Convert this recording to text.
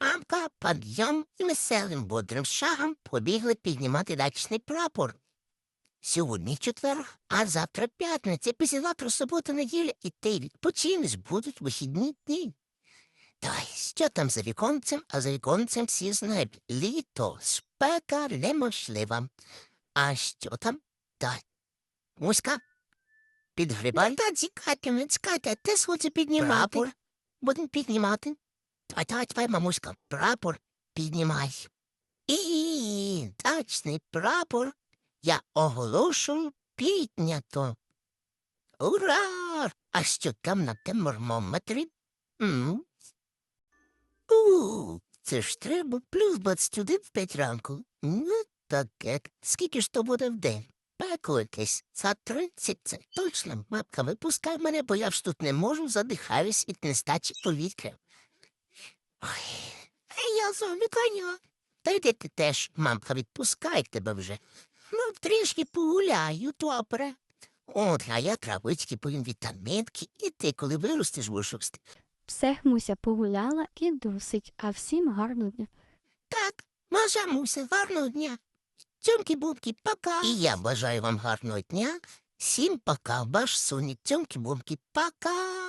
Мамка, підйом і веселим бодрим шагом побігли піднімати дачний прапор. Сьогодні четвер, а завтра п'ятниця, післязавтра субота, неділя, і ти відпочинеш, будуть вихідні дні. Давай, що там за віконцем, а за віконцем всі знають. Літо, спека неможлива. А що там? Та, муська? Підгрібай? Та цікати, не цікати, ти схоче піднімати. Будемо піднімати. Давай, давай, давай, мамуська, прапор піднімай. І дачний прапор я оголошую піднято. Ура! А що там на термометрі? У, це ж треба плюс 21 в п'ять ранку. Ну, таке. Скільки ж то буде в день? Пекло якесь. За 30 це точно. Мапка, випускай мене, бо я ж тут не можу, задихаюсь від нестачі повітря. Ой, я коня. Та йди ти теж, мамка, відпускай тебе вже. Ну, трішки погуляю, добре. От, а я травички, поїм вітамінки, і ти, коли виростеш, рости. Все Муся погуляла і досить, а всім гарного дня. Так, Маша Муся, гарного дня. Цьомки бумки, пока. І я бажаю вам гарного дня. Всім пока, ваш сонік, цьомки бумки, пока.